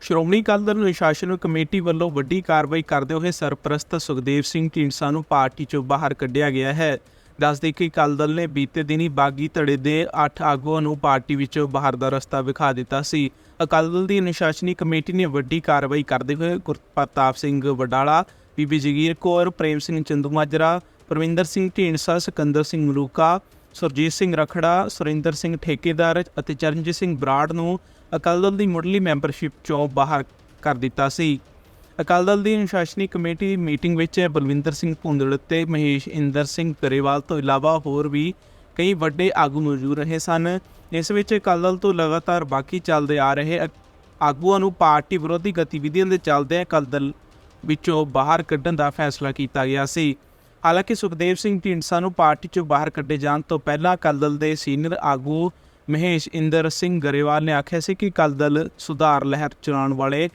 ਸ਼੍ਰੋਮਣੀ ਅਕਾਲੀ ਦਲ ਅਨੁਸ਼ਾਸਨ ਕਮੇਟੀ ਵੱਲੋਂ ਵੱਡੀ ਕਾਰਵਾਈ ਕਰਦੇ ਹੋਏ ਸਰਪ੍ਰਸਤ ਸੁਖਦੇਵ ਸਿੰਘ ਢੀਂਡਸਾ ਨੂੰ ਪਾਰਟੀ ਚੋਂ ਬਾਹਰ ਕੱਢਿਆ ਗਿਆ ਹੈ। ਦੱਸਦੇ ਕਿ ਅਕਾਲੀ ਦਲ ਨੇ ਬੀਤੇ ਦਿਨੀ ਬਾਗੀ ਧੜੇ ਦੇ 8 ਆਗੂਆਂ ਨੂੰ ਪਾਰਟੀ ਵਿੱਚੋਂ ਬਾਹਰ ਦਾ ਰਸਤਾ ਵਿਖਾ ਦਿੱਤਾ ਸੀ। ਅਕਾਲੀ ਦਲ ਦੀ ਅਨੁਸ਼ਾਸਨੀ ਕਮੇਟੀ ਨੇ ਵੱਡੀ ਕਾਰਵਾਈ ਕਰਦੇ ਹੋਏ ਗੁਰਪ੍ਰਤਾਪ ਸਿੰਘ ਵਡਾਲਾ, ਬੀਬੀ ਜਗੀਰ ਕੌਰ, ਪ੍ਰੇਮ ਸਿੰਘ ਚੰਦੂਮਾਜਰਾ ਪਰਵਿੰਦਰ ਸਿੰਘ ਢੀਂਡਸਾ, ਸਿਕੰਦਰ ਸਿੰਘ ਮਲੂਕਾ, ਸੁਰਜੀਤ ਸਿੰਘ ਰਖੜਾ, ਸੁਰਿੰਦਰ ਸਿੰਘ ਠੇਕੇਦਾਰ ਅਤੇ ਚਰਨਜੀਤ ਸਿੰਘ ਬਰਾੜ ਨੂੰ ਅਕਾਲੀ ਦਲ ਦੀ ਮੁੱਢਲੀ ਮੈਂਬਰਸ਼ਿਪ ਚੋਂ ਬਾਹਰ ਕਰ ਦਿੱਤਾ ਸੀ। ਅਕਾਲੀ ਦਲ ਦੀ ਅਨੁਸ਼ਾਸਨੀ ਕਮੇਟੀ ਮੀਟਿੰਗ ਵਿੱਚ ਬਲਵਿੰਦਰ ਸਿੰਘ ਭੁੰਦੜ ਤੇ ਮਹੇਸ਼ ਇੰਦਰ ਸਿੰਘ ਗਰੇਵਾਲ ਤੋਂ ਇਲਾਵਾ ਹੋਰ ਵੀ ਕਈ ਵੱਡੇ ਆਗੂ ਮੌਜੂਦ ਰਹੇ ਸਨ। ਇਸ ਵਿੱਚ ਅਕਾਲੀ ਦਲ ਤੋਂ ਲਗਾਤਾਰ ਬਾਕੀ ਚੱਲਦੇ ਆ ਰਹੇ ਆ- ਆਗੂਆਂ ਨੂੰ ਪਾਰਟੀ ਵਿਰੋਧੀ ਗਤੀਵਿਧੀਆਂ ਦੇ ਚੱਲਦੇ ਅਕਾਲੀ ਦਲ ਵਿੱਚੋਂ ਬਾਹਰ ਕੱਢਣ ਦਾ ਫੈਸਲਾ ਕੀਤਾ ਗਿਆ ਸੀ। ਹਾਲਾਂਕਿ ਸੁਖਦੇਵ ਸਿੰਘ ਢੀਂਡਸਾ ਨੂੰ ਪਾਰਟੀ ਚੋਂ ਬਾਹਰ ਕੱਢੇ ਜਾਣ ਤੋਂ ਪਹਿਲਾਂ ਅਕਾਲੀ ਦਲ ਦੇ ਸੀਨੀਅਰ ਆਗੂ ਮਹੇਸ਼ ਇੰਦਰ ਸਿੰਘ ਗਰੇਵਾਲ ਨੇ ਆਖਿਆ ਸੀ ਕਿ ਅਕਾਲੀ ਦਲ ਸੁਧਾਰ ਲਹਿਰ ਚਲਾਉਣ ਵਾਲੇ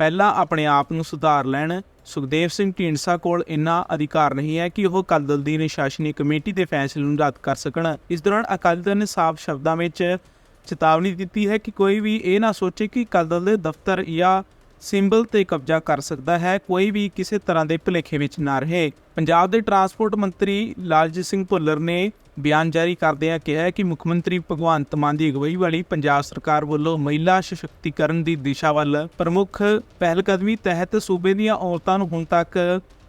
ਪਹਿਲਾਂ ਆਪਣੇ ਆਪ ਨੂੰ ਸੁਧਾਰ ਲੈਣ, ਸੁਖਦੇਵ ਸਿੰਘ ਢੀਂਡਸਾ ਕੋਲ ਇੰਨਾ ਅਧਿਕਾਰ ਨਹੀਂ ਹੈ ਕਿ ਉਹ ਅਕਾਲੀ ਦਲ ਦੀ ਨਿਸ਼ਾਸਨੀ ਕਮੇਟੀ ਦੇ ਫੈਸਲੇ ਨੂੰ ਰੱਦ ਕਰ ਸਕਣ। ਇਸ ਦੌਰਾਨ ਅਕਾਲੀ ਦਲ ਨੇ ਸਾਫ਼ ਸ਼ਬਦਾਂ ਵਿੱਚ ਚੇਤਾਵਨੀ ਦਿੱਤੀ ਹੈ ਕਿ ਕੋਈ ਵੀ ਇਹ ਨਾ ਸੋਚੇ ਕਿ ਅਕਾਲੀ ਦਲ ਦੇ ਦਫ਼ਤਰ ਜਾਂ ਸਿੰਬਲ ਤੇ ਕਬਜ਼ਾ ਕਰ ਸਕਦਾ ਹੈ, ਕੋਈ ਵੀ ਕਿਸੇ ਤਰ੍ਹਾਂ ਦੇ ਭੁਲੇਖੇ ਵਿੱਚ ਨਾ ਰਹੇ। ਪੰਜਾਬ ਦੇ ਟਰਾਂਸਪੋਰਟ ਮੰਤਰੀ ਲਾਲਜੀਤ ਸਿੰਘ ਭੁੱਲਰ ਨੇ ਬਿਆਨ ਜਾਰੀ ਕਰਦਿਆਂ ਕਿਹਾ ਕਿ ਮੁੱਖ ਮੰਤਰੀ ਭਗਵੰਤ ਮਾਨ ਦੀ ਅਗਵਾਈ ਵਾਲੀ ਪੰਜਾਬ ਸਰਕਾਰ ਵੱਲੋਂ ਮਹਿਲਾ ਸਸ਼ਕਤੀਕਰਨ ਦੀ ਦਿਸ਼ਾ ਵੱਲ ਪ੍ਰਮੁੱਖ ਪਹਿਲਕਦਮੀ ਤਹਿਤ ਸੂਬੇ ਦੀਆਂ ਔਰਤਾਂ ਨੂੰ ਹੁਣ ਤੱਕ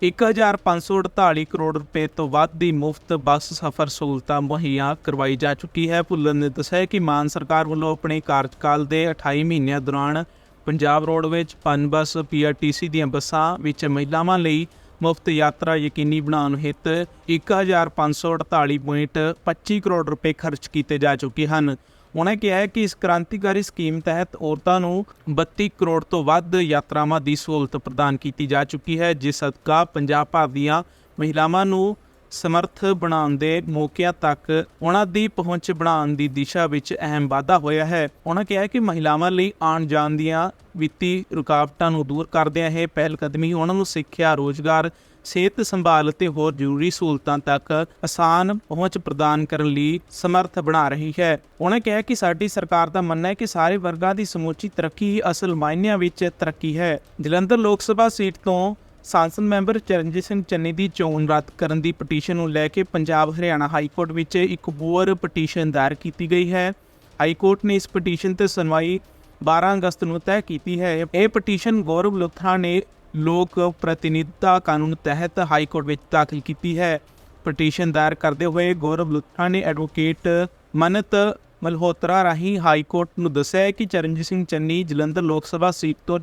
1548 ਕਰੋੜ ਰੁਪਏ ਤੋਂ ਵੱਧ ਦੀ ਮੁਫਤ ਬੱਸ ਸਫ਼ਰ ਸਹੂਲਤਾਂ ਮੁਹੱਈਆ ਕਰਵਾਈ ਜਾ ਚੁੱਕੀ ਹੈ। ਭੁੱਲਰ ਨੇ ਦੱਸਿਆ ਕਿ ਮਾਨ ਸਰਕਾਰ ਵੱਲੋਂ ਆਪਣੇ ਕਾਰਜਕਾਲ ਦੇ 28 ਮਹੀਨਿਆਂ ਦੌਰਾਨ ਪੰਜਾਬ ਰੋਡਵੇਜ਼ ਪਨ ਬੱਸ, ਪੀਆਰਟੀਸੀ ਦੀਆਂ ਬੱਸਾਂ ਵਿੱਚ ਮਹਿਲਾਵਾਂ ਲਈ ਮੁਫਤ ਯਾਤਰਾ ਯਕੀਨੀ ਬਣਾਉਣ ਹਿੱਤ 1548.25 ਕਰੋੜ ਰੁਪਏ ਖਰਚ ਕੀਤੇ ਜਾ ਚੁੱਕੇ ਹਨ। ਉਹਨਾਂ ਕਿਹਾ ਹੈ ਕਿ ਇਸ ਕ੍ਰਾਂਤੀਕਾਰੀ ਸਕੀਮ ਤਹਿਤ ਔਰਤਾਂ ਨੂੰ 32 ਕਰੋੜ ਤੋਂ ਵੱਧ ਯਾਤਰਾਵਾਂ ਦੀ ਸਹੂਲਤ ਪ੍ਰਦਾਨ ਕੀਤੀ ਜਾ ਚੁੱਕੀ ਹੈ, ਜਿਸ ਸਦਕਾ ਪੰਜਾਬ ਭਰ ਦੀਆਂ ਮਹਿਲਾਵਾਂ ਨੂੰ ਸਮਰਥ ਬਣਾਉਣ ਦੇ ਮੌਕਿਆਂ ਤੱਕ ਉਹਨਾਂ ਦੀ ਪਹੁੰਚ ਬਣਾਉਣ ਦੀ ਦਿਸ਼ਾ ਵਿੱਚ ਅਹਿਮ ਵਾਧਾ ਹੋਇਆ ਹੈ। ਉਹਨਾਂ ਕਿਹਾ ਕਿ ਮਹਿਲਾਵਾਂ ਲਈ ਆਉਣ ਜਾਣ ਦੀਆਂ ਵਿੱਤੀ ਰੁਕਾਵਟਾਂ ਨੂੰ ਦੂਰ ਕਰਦਿਆਂ ਇਹ ਪਹਿਲ ਕਦਮੀ ਉਹਨਾਂ ਨੂੰ ਸਿੱਖਿਆ, ਰੋਜ਼ਗਾਰ, ਸਿਹਤ ਸੰਭਾਲ ਅਤੇ ਹੋਰ ਜ਼ਰੂਰੀ ਸਹੂਲਤਾਂ ਤੱਕ ਆਸਾਨ ਪਹੁੰਚ ਪ੍ਰਦਾਨ ਕਰਨ ਲਈ ਸਮਰਥ ਬਣਾ ਰਹੀ ਹੈ। ਉਹਨਾਂ ਕਿਹਾ ਕਿ ਸਾਡੀ ਸਰਕਾਰ ਦਾ ਮੰਨਣਾ ਹੈ ਕਿ ਸਾਰੇ ਵਰਗਾਂ ਦੀ ਸਮੁੱਚੀ ਤਰੱਕੀ ਹੀ ਅਸਲ ਮਾਇਨਿਆਂ ਵਿੱਚ ਤਰੱਕੀ ਹੈ। ਜਲੰਧਰ ਲੋਕ ਸਭਾ ਸੀਟ ਤੋਂ ਸੰਸਦ ਮੈਂਬਰ ਚਰਨਜੀਤ ਸਿੰਘ ਚੰਨੀ ਦੀ ਚੋਣ ਰੱਦ ਕਰਨ ਦੀ ਪਟੀਸ਼ਨ ਨੂੰ ਲੈ ਕੇ ਪੰਜਾਬ ਹਰਿਆਣਾ ਹਾਈ ਕੋਰਟ ਵਿੱਚ ਇੱਕ ਬੋਰ ਪਟੀਸ਼ਨ ਦਾਇਰ ਕੀਤੀ ਗਈ ਹੈ। ਹਾਈ ਕੋਰਟ ਨੇ ਇਸ ਪਟੀਸ਼ਨ ਤੇ ਸੁਣਵਾਈ 12 ਅਗਸਤ ਨੂੰ ਤੈਅ ਕੀਤੀ ਹੈ। ਇਹ ਪਟੀਸ਼ਨ ਗੌਰਵ ਲੁਥਰਾ ਨੇ ਲੋਕ ਪ੍ਰਤੀਨਿਧਤਾ ਕਾਨੂੰਨ ਤਹਿਤ ਹਾਈ ਕੋਰਟ ਵਿੱਚ ਦਾਖਲ ਕੀਤੀ ਹੈ। ਪਟੀਸ਼ਨ ਦਾਇਰ ਕਰਦੇ ਹੋਏ ਗੌਰਵ ਲੁਥਰਾ ਨੇ ਐਡਵੋਕੇਟ ਮਨਤ ਮਲਹੋਤਰਾ ਰਾਹੀਂ ਹਾਈ ਕੋਰਟ ਨੂੰ ਦੱਸਿਆ ਕਿ ਚਰਨਜੀਤ ਸਿੰਘ ਚੰਨੀ ਜਲੰਧਰ ਲੋਕ ਸਭਾ ਸੀਟ ਤੋਂ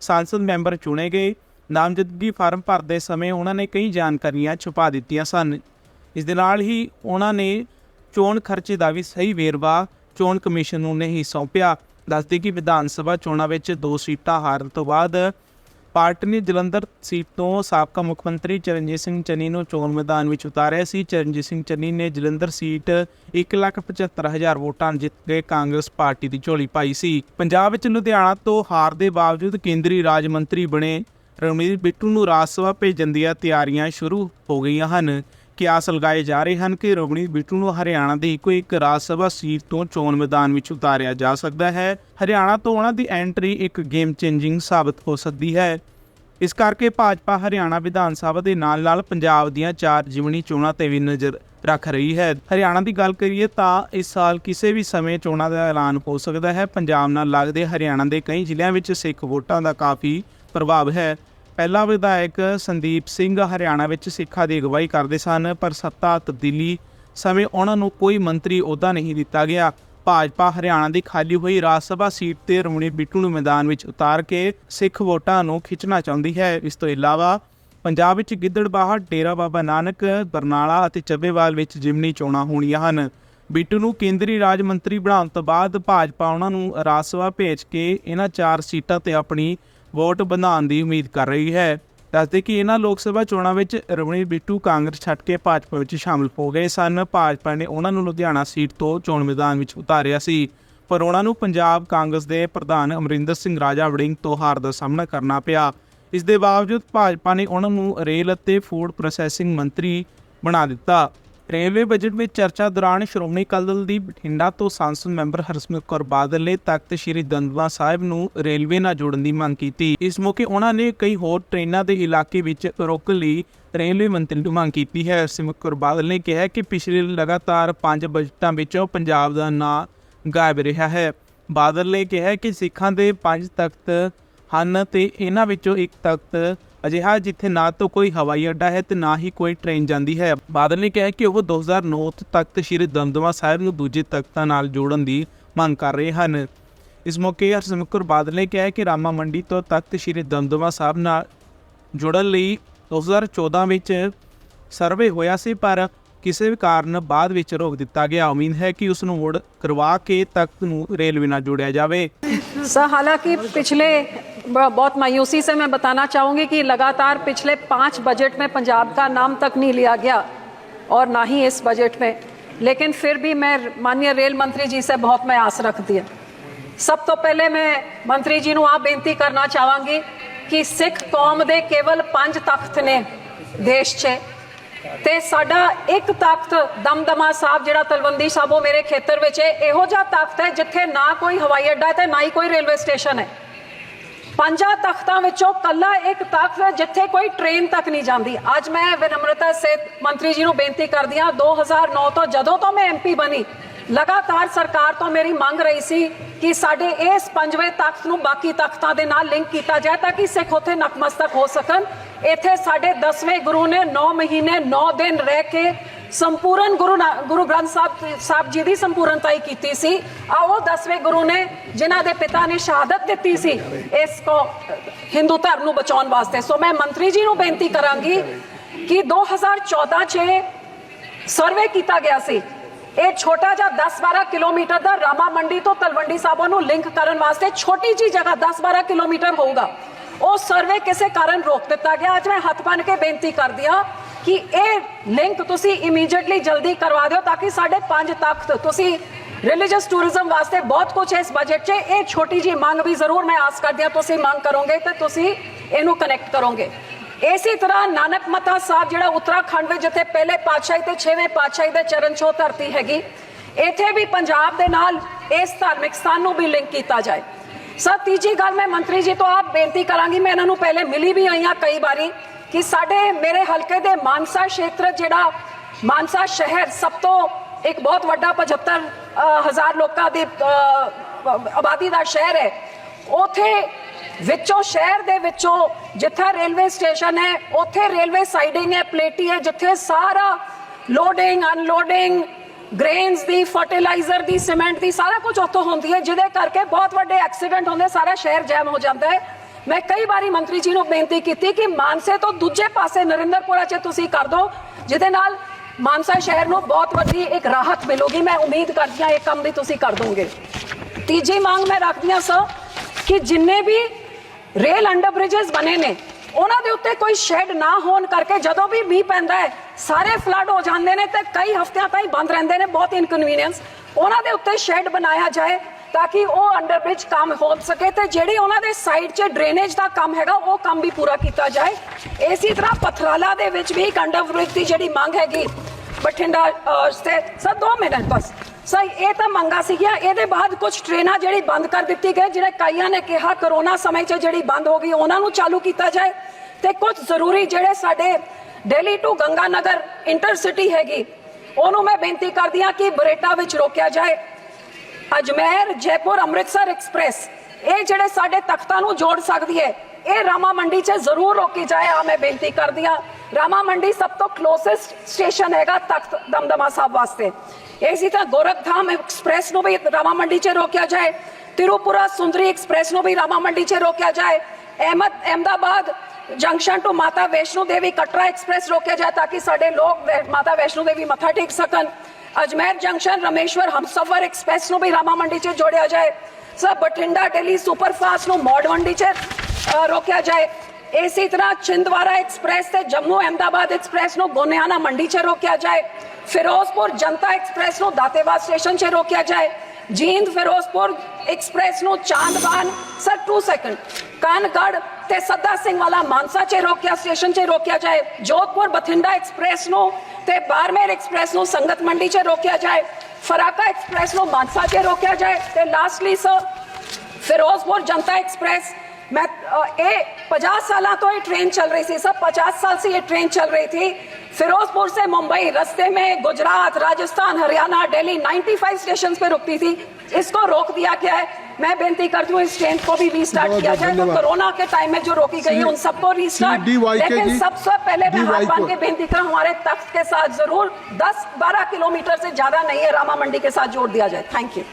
ਸੰਸਦ ਮੈਂਬਰ ਚੁਣੇ ਗਏ। ਨਾਮਜ਼ਦਗੀ ਫਾਰਮ ਭਰਦੇ ਸਮੇਂ ਉਹਨਾਂ ਨੇ ਕਈ ਜਾਣਕਾਰੀਆਂ ਛੁਪਾ ਦਿੱਤੀਆਂ ਸਨ। ਇਸ ਦੇ ਨਾਲ ਹੀ ਉਹਨਾਂ ਨੇ ਚੋਣ ਖਰਚੇ ਦਾ ਵੀ ਸਹੀ ਵੇਰਵਾ ਚੋਣ ਕਮਿਸ਼ਨ ਨੂੰ ਨਹੀਂ ਸੌਂਪਿਆ। ਦੱਸਦੇ ਕਿ ਵਿਧਾਨ ਸਭਾ ਚੋਣਾਂ ਵਿੱਚ ਦੋ ਸੀਟਾਂ ਹਾਰਨ ਤੋਂ ਬਾਅਦ ਪਾਰਟੀ ਨੇ ਜਲੰਧਰ ਸੀਟ ਤੋਂ ਸਾਬਕਾ ਮੁੱਖ ਮੰਤਰੀ ਚਰਨਜੀਤ ਸਿੰਘ ਚੰਨੀ ਨੂੰ ਚੋਣ ਮੈਦਾਨ ਵਿੱਚ ਉਤਾਰਿਆ ਸੀ। ਚਰਨਜੀਤ ਸਿੰਘ ਚੰਨੀ ਨੇ ਜਲੰਧਰ ਸੀਟ 175000 ਵੋਟਾਂ ਜਿੱਤ ਕੇ ਕਾਂਗਰਸ ਪਾਰਟੀ ਦੀ ਝੋਲੀ ਪਾਈ ਸੀ। ਪੰਜਾਬ ਵਿੱਚ ਲੁਧਿਆਣਾ ਤੋਂ ਹਾਰ ਦੇ ਬਾਵਜੂਦ ਕੇਂਦਰੀ ਰਾਜ ਮੰਤਰੀ ਬਣੇ ਰਣਵੀਰ ਬਿੱਟੂ ਨੂੰ ਰਾਜ ਸਭਾ ਭੇਜਣ ਦੀਆਂ ਤਿਆਰੀਆਂ ਸ਼ੁਰੂ ਹੋ ਗਈਆਂ ਹਨ। ਕਿਆਸ ਲਗਾਏ ਜਾ ਰਹੇ ਹਨ ਕਿ ਰਵਨੀਤ ਬਿੱਟੂ ਨੂੰ ਹਰਿਆਣਾ ਦੀ ਇੱਕੋ ਇੱਕ ਰਾਜ ਸਭਾ ਸੀਟ ਤੋਂ ਚੋਣ ਮੈਦਾਨ ਵਿੱਚ ਉਤਾਰਿਆ ਜਾ ਸਕਦਾ ਹੈ। ਹਰਿਆਣਾ ਤੋਂ ਉਹਨਾਂ ਦੀ ਐਂਟਰੀ ਇੱਕ ਗੇਮ ਚੇਂਜਿੰਗ ਸਾਬਤ ਹੋ ਸਕਦੀ ਹੈ। ਇਸ ਕਰਕੇ ਭਾਜਪਾ ਹਰਿਆਣਾ ਵਿਧਾਨ ਸਭਾ ਦੇ ਨਾਲ-ਨਾਲ ਪੰਜਾਬ ਦੀਆਂ ਚਾਰ ਜਿਮਣੀ ਚੋਣਾਂ ਤੇ ਵੀ ਨਜ਼ਰ ਰੱਖ ਰਹੀ ਹੈ। ਹਰਿਆਣਾ ਦੀ ਗੱਲ ਕਰੀਏ ਤਾਂ ਇਸ ਸਾਲ ਕਿਸੇ ਵੀ ਸਮੇਂ ਚੋਣਾਂ ਦਾ ਐਲਾਨ ਹੋ ਸਕਦਾ ਹੈ। ਪੰਜਾਬ ਨਾਲ ਲੱਗਦੇ ਹਰਿਆਣਾ ਦੇ ਕਈ ਜ਼ਿਲ੍ਹਿਆਂ ਵਿੱਚ ਸਿੱਖ ਵੋਟਾਂ ਦਾ ਕਾਫੀ ਪ੍ਰਭਾਵ ਹੈ। ਪਹਿਲਾ ਵਿਧਾਇਕ ਸੰਦੀਪ ਸਿੰਘ ਹਰਿਆਣਾ ਵਿੱਚ ਸਿੱਖਾਂ ਦੀ ਅਗਵਾਈ ਕਰਦੇ ਸਨ, ਪਰ ਸੱਤਾ ਤਬਦੀਲੀ ਸਮੇਂ ਉਹਨਾਂ ਨੂੰ ਕੋਈ ਮੰਤਰੀ ਅਹੁਦਾ ਨਹੀਂ ਦਿੱਤਾ ਗਿਆ। ਭਾਜਪਾ ਹਰਿਆਣਾ ਦੀ ਖਾਲੀ ਹੋਈ ਰਾਜ ਸਭਾ ਸੀਟ ਤੇ ਰਮਣੀ ਬਿੱਟੂ ਨੂੰ ਮੈਦਾਨ ਵਿੱਚ ਉਤਾਰ ਕੇ ਸਿੱਖ ਵੋਟਾਂ ਨੂੰ ਖਿੱਚਣਾ ਚਾਹੁੰਦੀ ਹੈ। ਇਸ ਤੋਂ ਇਲਾਵਾ ਪੰਜਾਬ ਵਿੱਚ ਗਿੱਦੜਬਾਹਾ ਡੇਰਾ ਬਾਬਾ ਨਾਨਕ, ਬਰਨਾਲਾ ਅਤੇ ਚੱਬੇਵਾਲ ਵਿੱਚ ਜਿਮਨੀ ਚੋਣਾਂ ਹੋਣੀਆਂ ਹਨ। ਬਿੱਟੂ ਨੂੰ ਕੇਂਦਰੀ ਰਾਜ ਮੰਤਰੀ ਬਣਾਉਣ ਤੋਂ ਬਾਅਦ ਭਾਜਪਾ ਉਹਨਾਂ ਨੂੰ ਰਾਜ ਸਭਾ ਭੇਜ ਕੇ ਇਹਨਾਂ ਚਾਰ ਸੀਟਾਂ ਤੇ ਆਪਣੀ ਵੋਟ ਬਣਾਉਣ ਦੀ ਉਮੀਦ ਕਰ ਰਹੀ ਹੈ। ਦੱਸਦੇ ਕਿ ਇਹਨਾਂ ਲੋਕ ਸਭਾ ਚੋਣਾਂ ਵਿੱਚ ਰਵਨੀਤ ਬਿੱਟੂ ਕਾਂਗਰਸ ਛੱਡ ਕੇ ਭਾਜਪਾ ਵਿੱਚ ਸ਼ਾਮਲ ਹੋ ਗਏ ਸਨ। ਭਾਜਪਾ ਨੇ ਉਹਨਾਂ ਨੂੰ ਲੁਧਿਆਣਾ ਸੀਟ ਤੋਂ ਚੋਣ ਮੈਦਾਨ ਵਿੱਚ ਉਤਾਰਿਆ ਸੀ। ਪਰ ਉਹਨਾਂ ਨੂੰ ਪੰਜਾਬ ਕਾਂਗਰਸ ਦੇ ਪ੍ਰਧਾਨ ਅਮਰਿੰਦਰ ਸਿੰਘ ਰਾਜਾ ਵੜਿੰਗ ਤੋਂ ਹਾਰ ਦਾ ਸਾਹਮਣਾ ਕਰਨਾ ਪਿਆ। ਇਸ ਦੇ ਬਾਵਜੂਦ ਭਾਜਪਾ ਨੇ ਉਹਨਾਂ ਨੂੰ ਰੇਲ ਅਤੇ ਫੂਡ ਪ੍ਰੋਸੈਸਿੰਗ ਮੰਤਰੀ ਬਣਾ ਦਿੱਤਾ। ਰੇਲਵੇ ਬਜਟ ਵਿੱਚ ਚਰਚਾ ਦੌਰਾਨ ਸ਼੍ਰੋਮਣੀ ਅਕਾਲੀ ਦਲ ਦੀ ਬਠਿੰਡਾ ਤੋਂ ਸੰਸਦ ਮੈਂਬਰ ਹਰਸਿਮਰਤ ਕੌਰ ਬਾਦਲ ਨੇ ਤਖਤ ਸ੍ਰੀ ਦੰਦਵਾ ਸਾਹਿਬ ਨੂੰ ਰੇਲਵੇ ਨਾਲ ਜੋੜਨ ਦੀ ਮੰਗ ਕੀਤੀ। ਇਸ ਮੌਕੇ ਉਹਨਾਂ ਨੇ ਕਈ ਹੋਰ ਟ੍ਰੇਨਾਂ ਦੇ ਇਲਾਕੇ ਵਿੱਚ ਰੋਕਣ ਲਈ ਰੇਲਵੇ ਮੰਤਰੀ ਨੂੰ ਮੰਗ ਕੀਤੀ ਹੈ। ਹਰਸਿਮਰਤ ਕੌਰ ਬਾਦਲ ਨੇ ਕਿਹਾ ਕਿ ਪਿਛਲੇ ਲਗਾਤਾਰ ਪੰਜ ਬਜਟਾਂ ਵਿੱਚੋਂ ਪੰਜਾਬ ਦਾ ਨਾਂ ਗਾਇਬ ਰਿਹਾ ਹੈ। ਬਾਦਲ ਨੇ ਕਿਹਾ ਕਿ ਸਿੱਖਾਂ ਦੇ ਪੰਜ ਤਖਤ ਹਨ ਤੇ ਇਹਨਾਂ ਵਿੱਚੋਂ ਇੱਕ ਤਖਤ ਅਜਿਹਾ ਜਿੱਥੇ ਨਾ ਤਾਂ ਕੋਈ ਹਵਾਈ ਅੱਡਾ ਹੈ ਤੇ ਨਾ ਹੀ ਕੋਈ ਟ੍ਰੇਨ ਜਾਂਦੀ ਹੈ। ਬਾਦਲ ਨੇ ਕਿਹਾ ਕਿ ਉਹ 2009 ਤੋਂ ਤਖਤ ਸ੍ਰੀ ਦਮਦਮਾ ਸਾਹਿਬ ਨੂੰ ਦੂਜੇ ਤਖਤਾਂ ਨਾਲ ਜੋੜਨ ਦੀ ਮੰਗ ਕਰ ਰਹੇ ਹਨ। ਇਸ ਮੌਕੇ ਹਰਸਿਮਰਤ ਕੌਰ ਬਾਦਲ ਨੇ ਕਿਹਾ ਕਿ ਰਾਮਾ ਮੰਡੀ ਤੋਂ ਤਖਤ ਸ੍ਰੀ ਦਮਦਮਾ ਸਾਹਿਬ ਨਾਲ ਜੁੜਨ ਲਈ 2014 ਵਿੱਚ ਸਰਵੇ ਹੋਇਆ ਸੀ, ਪਰ ਕਿਸੇ ਵੀ ਕਾਰਨ ਬਾਅਦ ਵਿੱਚ ਰੋਕ ਦਿੱਤਾ ਗਿਆ। ਉਮੀਦ ਹੈ ਕਿ ਉਸ ਨੂੰ ਮੁੜ ਕਰਵਾ ਕੇ ਤਖਤ ਨੂੰ ਰੇਲਵੇ ਨਾਲ ਜੋੜਿਆ ਜਾਵੇ। हालांकि पिछले ब- बहुत मायूसी से मैं बताना चाहूंगी कि लगातार पिछले पाँच बजट में पंजाब का नाम तक नहीं लिया गया और ना ही इस बजट में लेकिन फिर भी मैं माननीय रेल मंत्री जी से बहुत मैं आस रखती है ਸਭ ਤੋਂ ਪਹਿਲੇ ਮੈਂ ਮੰਤਰੀ ਜੀ ਨੂੰ ਆ ਬੇਨਤੀ ਕਰਨਾ ਚਾਹਾਂਗੀ ਕਿ ਸਿੱਖ ਕੌਮ ਦੇ ਕੇਵਲ ਪੰਜ ਤਖਤ ਨੇ ਦੇਸ਼ 'ਚ ਤੇ ਸਾਡਾ ਇੱਕ ਤਖਤ ਦਮਦਮਾ ਸਾਹਿਬ ਜਿਹੜਾ ਤਲਵੰਦੀ ਸਾਹਿਬੋ ਮੇਰੇ ਖੇਤਰ ਵਿੱਚ ਹੈ। ਇਹੋ ਜਿਹਾ ਤਖਤ ਹੈ ਜਿੱਥੇ ਨਾ ਕੋਈ ਹਵਾਈ ਅੱਡਾ ਤੇ ਨਾ ਹੀ ਕੋਈ ਰੇਲਵੇ ਸਟੇਸ਼ਨ ਹੈ। ਪੰਜਾਂ ਤਖਤਾਂ ਵਿੱਚੋਂ ਕੱਲਾ ਇੱਕ ਤਖਤ ਹੈ ਜਿੱਥੇ ਕੋਈ ਟ੍ਰੇਨ ਤੱਕ ਨਹੀਂ ਜਾਂਦੀ। ਅੱਜ ਮੈਂ ਵਿਨਮਰਤਾ ਸਿਹਤ ਮੰਤਰੀ ਜੀ ਨੂੰ ਬੇਨਤੀ ਕਰਦੀ ਹਾਂ 2009 ਤੋਂ ਜਦੋਂ ਤੋਂ ਮੈਂ ਐਮਪੀ ਬਣੀ, ਲਗਾਤਾਰ ਸਰਕਾਰ ਤੋਂ ਮੇਰੀ ਮੰਗ ਰਹੀ ਸੀ ਕਿ ਸਾਡੇ ਇਸ ਪੰਜਵੇਂ ਤਖਤ ਨੂੰ ਬਾਕੀ ਤਖਤਾਂ ਦੇ ਨਾਲ ਲਿੰਕ ਕੀਤਾ ਜਾਏ ਤਾਂ ਕਿ ਸਿੱਖ ਉੱਥੇ ਨਤਮਸਤਕ ਹੋ ਸਕਣ। ਇੱਥੇ ਸਾਡੇ 10ਵੇਂ ਗੁਰੂ ਨੇ 9 ਮਹੀਨੇ 9 ਦਿਨ ਰਹਿ ਕੇ ਸੰਪੂਰਨ ਗੁਰੂ ਗੁਰੂ ਗ੍ਰੰਥ ਸਾਹਿਬ ਸਾਹਿਬ ਜੀ ਦੀ ਸੰਪੂਰਨਤਾਈ ਕੀਤੀ ਸੀ। ਆਓ 10ਵੇਂ ਗੁਰੂ ਨੇ ਜਿਨ੍ਹਾਂ ਦੇ ਪਿਤਾ ਨੇ ਸ਼ਹਾਦਤ ਦਿੱਤੀ ਸੀ, ਇਸ ਕੋ ਹਿੰਦੂ ਧਰਮ ਨੂੰ ਬਚਾਉਣ ਵਾਸਤੇ। ਸੋ ਮੈਂ ਮੰਤਰੀ ਜੀ ਨੂੰ ਬੇਨਤੀ ਕਰਾਂਗੀ ਕਿ 2014 ਚ ਸਰਵੇ ਕੀਤਾ ਗਿਆ ਸੀ। ਇਹ ਛੋਟਾ ਜਿਹਾ 10-12 ਕਿਲੋਮੀਟਰ ਦਾ ਰਾਮਾ ਮੰਡੀ ਤੋਂ ਤਲਵੰਡੀ ਸਾਬੋ ਨੂੰ ਲਿੰਕ ਕਰਨ ਵਾਸਤੇ ਛੋਟੀ ਜੀ ਜਗ੍ਹਾ 10-12 ਕਿਲੋਮੀਟਰ ਹੋਊਗਾ। ਉਹ ਸਰਵੇ ਕਿਸੇ ਕਾਰਨ ਰੋਕ ਦਿੱਤਾ ਗਿਆ? ਅੱਜ ਮੈਂ ਹੱਥ ਬੰਨ ਕੇ ਬੇਨਤੀ ਕਰਦੀ ਹਾਂ ਕਿ ਇਹ ਲਿੰਕ ਤੁਸੀਂ ਇਮੀਡੀਏਟਲੀ ਜਲਦੀ ਕਰਵਾ ਦਿਓ ਤਾਂ ਕਿ ਸਾਡੇ ਪੰਜ ਤਖਤ ਤੁਸੀਂ ਰਿਲੀਜੀਅਸ ਟੂਰਿਜ਼ਮ ਵਾਸਤੇ ਬਹੁਤ ਕੁਝ ਹੈ ਇਸ ਬਜਟ 'ਚ, ਇਹ ਛੋਟੀ ਜੀ ਮੰਗ ਵੀ ਜ਼ਰੂਰ ਮੈਂ ਆਸ ਕਰਦੀ ਹਾਂ ਤੁਸੀਂ ਮੰਗ ਕਰੋਗੇ ਤੇ ਤੁਸੀਂ ਇਹਨੂੰ ਕਨੈਕਟ ਕਰੋਗੇ। ਇਸੇ ਤਰ੍ਹਾਂ ਨਾਨਕ ਮਤਾ ਸਾਹਿਬ ਜਿਹੜਾ ਉੱਤਰਾਖੰਡ ਵਿੱਚ ਜਿੱਥੇ ਪਹਿਲੇ ਪਾਤਸ਼ਾਹੀ ਤੇ ਛੇਵੇਂ ਪਾਤਸ਼ਾਹੀ ਦੇ ਚਰਨ ਛੋਹ ਧਰਤੀ ਹੈਗੀ, ਇੱਥੇ ਵੀ ਪੰਜਾਬ ਦੇ ਨਾਲ ਇਸ ਧਾਰਮਿਕ ਸਥਾਨ ਨੂੰ ਵੀ ਲਿੰਕ ਕੀਤਾ ਜਾਏ। ਸਰ, ਤੀਜੀ ਗੱਲ ਮੈਂ ਮੰਤਰੀ ਜੀ ਤੋਂ ਆਪ ਬੇਨਤੀ ਕਰਾਂਗੀ, ਮੈਂ ਇਹਨਾਂ ਨੂੰ ਪਹਿਲੇ ਮਿਲੀ ਵੀ ਆਈ ਹਾਂ ਕਈ ਵਾਰੀ ਕਿ ਸਾਡੇ ਮੇਰੇ ਹਲਕੇ ਦੇ ਮਾਨਸਾ ਖੇਤਰ ਜਿਹੜਾ ਮਾਨਸਾ ਸ਼ਹਿਰ ਸਭ ਤੋਂ ਇੱਕ ਬਹੁਤ ਵੱਡਾ 75 ਹਜ਼ਾਰ ਲੋਕਾਂ ਦੀ ਆਬਾਦੀ ਦਾ ਸ਼ਹਿਰ ਹੈ। ਉਥੇ ਵਿੱਚੋਂ, ਸ਼ਹਿਰ ਦੇ ਵਿੱਚੋਂ ਜਿੱਥੇ ਰੇਲਵੇ ਸਟੇਸ਼ਨ ਹੈ, ਉੱਥੇ ਰੇਲਵੇ ਸਾਈਡਿੰਗ ਹੈ, ਪਲੇਟੀ ਹੈ, ਜਿੱਥੇ ਸਾਰਾ ਲੋਡਿੰਗ ਅਨਲੋਡਿੰਗ ਗ੍ਰੇਨਸ ਦੀ ਫਰਟੀਲਾਈਜ਼ਰ ਦੀ ਸੀਮੈਂਟ ਦੀ, ਸਾਰਾ ਕੁਝ ਉੱਥੋਂ ਹੁੰਦੀ ਹੈ, ਜਿਹਦੇ ਕਰਕੇ ਬਹੁਤ ਵੱਡੇ ਐਕਸੀਡੈਂਟ ਹੁੰਦੇ, ਸਾਰਾ ਸ਼ਹਿਰ ਜੈਮ ਹੋ ਜਾਂਦਾ ਹੈ। ਮੈਂ ਕਈ ਵਾਰੀ ਮੰਤਰੀ ਜੀ ਨੂੰ ਬੇਨਤੀ ਕੀਤੀ ਕਿ ਮਾਨਸੇ ਤੋਂ ਦੂਜੇ ਪਾਸੇ ਨਰਿੰਦਰਪੁਰਾ 'ਚ ਤੁਸੀਂ ਕਰ ਦਿਓ, ਜਿਹਦੇ ਨਾਲ ਮਾਨਸਾ ਸ਼ਹਿਰ ਨੂੰ ਬਹੁਤ ਵੱਡੀ ਇੱਕ ਰਾਹਤ ਮਿਲੂਗੀ। ਮੈਂ ਉਮੀਦ ਕਰਦੀ ਹਾਂ ਇਹ ਕੰਮ ਵੀ ਤੁਸੀਂ ਕਰ ਦੋਗੇ। ਤੀਜੀ ਮੰਗ ਮੈਂ ਰੱਖਦੀ ਹਾਂ ਸਰ, ਕਿ ਜਿੰਨੇ ਵੀ ਰੇਲ ਅੰਡਰ ਬ੍ਰਿਜਸ ਬਣੇ ਨੇ, ਉਹਨਾਂ ਦੇ ਉੱਤੇ ਕੋਈ ਸ਼ੈੱਡ ਨਾ ਹੋਣ ਕਰਕੇ ਜਦੋਂ ਵੀ ਮੀਂਹ ਪੈਂਦਾ ਹੈ ਸਾਰੇ ਫਲੱਡ ਹੋ ਜਾਂਦੇ ਨੇ ਤੇ ਕਈ ਹਫ਼ਤਿਆਂ ਤਾਈਂ ਬੰਦ ਰਹਿੰਦੇ ਨੇ ਬਹੁਤ ਇਨਕਨਵੀਨੀਅੰਸ ਉਹਨਾਂ ਦੇ ਉੱਤੇ ਸ਼ੈੱਡ ਬਣਾਇਆ ਜਾਏ ਤਾਂ ਕਿ ਉਹ ਅੰਡਰ ਕੰਮ ਹੋ ਸਕੇ ਤੇ ਜਿਹੜੀ ਉਹਨਾਂ ਦੇ ਸਾਈਡ 'ਚ ਡਰੇਨੇਜ ਦਾ ਕੰਮ ਹੈਗਾ ਉਹ ਕੰਮ ਵੀ ਪੂਰਾ ਕੀਤਾ ਜਾਏ। ਇਸੇ ਤਰ੍ਹਾਂ ਪਥਰਾਲਾ ਦੇ ਵਿੱਚ ਵੀ ਇੱਕ ਅੰਡਰ ਦੀ ਜਿਹੜੀ ਮੰਗ ਹੈਗੀ ਬਠਿੰਡਾ ਅਹ, ਸਰ 2 ਮਿੰਟ ਬਸ। ਸਰ ਇਹ ਤਾਂ ਮੰਗਾ ਸੀਗੀਆਂ। ਇਹਦੇ ਬਾਅਦ ਕੁਝ ਟ੍ਰੇਨਾਂ ਜਿਹੜੀ ਬੰਦ ਕਰ ਦਿੱਤੀ ਗਈ ਜਿਹੜੇ ਕਈਆਂ ਨੇ ਕਿਹਾ ਕਰੋਨਾ ਸਮੇਂ 'ਚ ਜਿਹੜੀ ਬੰਦ ਹੋ ਗਈ ਉਹਨਾਂ ਨੂੰ ਚਾਲੂ ਕੀਤਾ ਜਾਏ। ਤੇ ਕੁਝ ਜ਼ਰੂਰੀ ਜਿਹੜੇ ਸਾਡੇ ਦਿੱਲੀ ਟੂ ਗੰਗਾਨਗਰ ਇੰਟਰਸਿਟੀ ਹੈਗੀ। ਉਹਨੂੰ ਮੈਂ ਬੇਨਤੀ ਕਰਦੀ ਹਾਂ ਕਿ ਬਰੇਟਾ ਵਿੱਚ ਰੋਕਿਆ ਜਾਏ। ਅਜਮੇਰ, ਜੈਪੁਰ, ਅੰਮ੍ਰਿਤਸਰ ਐਕਸਪ੍ਰੈਸ ਇਹ ਜਿਹੜੇ ਸਾਡੇ ਤਖਤਾਂ ਨੂੰ ਜੋੜ ਸਕਦੀ ਹੈ, ਇਹ ਰਾਮਾ ਮੰਡੀ 'ਚ ਜ਼ਰੂਰ ਰੋਕੀ ਜਾਏ। ਆ ਮੈਂ ਬੇਨਤੀ ਕਰਦੀ ਹਾਂ, ਰਾਮਾ ਮੰਡੀ ਸਭ ਤੋਂ ਕਲੋਸੈਸਟ ਸਟੇਸ਼ਨ ਹੈਗਾ ਤਖਤ ਦਮਦਮਾ ਸਾਹਿਬ ਵਾਸਤੇ। ਇਸੇ ਤਰ੍ਹਾਂ ਗੋਰਖਧਾਮ ਐਕਸਪ੍ਰੈਸ ਨੂੰ ਵੀ ਰਾਮਾ ਮੰਡੀ 'ਚ ਰੋਕਿਆ ਜਾਏ। ਤਿਰੂਪੁਰਾ ਸੁੰਦਰੀ ਐਕਸਪ੍ਰੈਸ ਨੂੰ ਵੀ ਰਾਮਾ ਮੰਡੀ 'ਚ ਰੋਕਿਆ ਜਾਏ। ਅਹਿਮਦ, ਅਹਿਮਦਾਬਾਦ ਜੰਕਸ਼ਨ ਟੂ ਮਾਤਾ ਵੈਸ਼ਨੋ ਦੇਵੀ ਕਟਰਾ ਐਕਸਪ੍ਰੈਸ ਰੋਕਿਆ ਜਾਏ ਤਾਂ ਕਿ ਸਾਡੇ ਲੋਕ ਵੈ- ਮਾਤਾ ਵੈਸ਼ਨੋ ਦੇਵੀ ਮੱਥਾ ਟੇਕ ਸਕਣ। ਅਜਮੇਰ ਜੰਕਸ਼ਨ, ਰਮੇਸ਼ਵਰ ਹਮਸਫਰ ਐਕਸਪ੍ਰੈਸ ਨੂੰ ਵੀ ਰਾਮਾ ਮੰਡੀ 'ਚ ਜੋੜਿਆ ਜਾਏ। ਸਰ, ਬਠਿੰਡਾ ਦਿੱਲੀ ਸੁਪਰਫਾਸਟ ਨੂੰ ਮੌੜ ਮੰਡੀ 'ਚ ਰੋਕਿਆ ਜਾਏ। ਇਸੇ ਤਰ੍ਹਾਂ ਛਿੰਦਵਾੜਾ ਐਕਸਪ੍ਰੈਸ ਤੇ ਜੰਮੂ ਅਹਿਮਦਾਬਾਦ ਐਕਸਪ੍ਰੈਸ ਨੂੰ ਗੋਨਿਆਣਾ ਮੰਡੀ 'ਚ ਰੋਕਿਆ ਜਾਏ। ਫਿਰੋਜ਼ਪੁਰ ਜਨਤਾ ਐਕਸਪ੍ਰੈਸ ਨੂੰ ਦਾਤੇਵਾਦ ਸਟੇਸ਼ਨ 'ਚ ਰੋਕਿਆ ਜਾਏ। ਜੀਂਦ ਫਿਰੋਜ਼ਪੁਰ ਐਕਸਪ੍ਰੈਸ ਨੂੰ ਚਾਂਦਵਾਨ ਸਰ 2 ਸੈਕਿੰਡ ਕਾਨਗੜ ਤੇ ਸੱਦਾ ਸਿੰਘ ਵਾਲਾ ਮਾਨਸਾ 'ਚ ਰੋਕਿਆ ਸਟੇਸ਼ਨ 'ਚ ਰੋਕਿਆ ਜਾਏ ਜੋਧਪੁਰ ਬਠਿੰਡਾ ਐਕਸਪ੍ਰੈਸ ਨੂੰ ਤੇ ਬਾਰਮੇਰ ਐਕਸਪ੍ਰੈਸ ਨੂੰ ਸੰਗਤ ਮੰਡੀ 'ਚ ਰੋਕਿਆ ਜਾਏ ਫਰਾਕਾ ਐਕਸਪ੍ਰੈਸ ਨੂੰ ਮਾਨਸਾ 'ਚ ਰੋਕਿਆ ਜਾਏ ਤੇ lastly sir Firozpur Janata express मैं अ, ये 50 साल तो ये ट्रेन चल रही थी सब 50 साल से ये ट्रेन चल रही थी फिरोजपुर से मुंबई रस्ते में गुजरात राजस्थान हरियाणा दिल्ली 95 स्टेशन पे रुकती थी। इसको रोक दिया गया है। मैं बेनती करती हूँ इस ट्रेन को भी रीस्टार्ट किया जाए। तो कोरोना के टाइम में जो रोकी गई है उन सबको रीस्टार्ट लेकिन सबसे पहले मैं हाथ बाँध के बेनती करूँ हमारे तख्त के साथ ज़रूर 10-12 किलोमीटर से ज़्यादा नहीं है रामा मंडी के साथ जोड़ दिया जाए। थैंक यू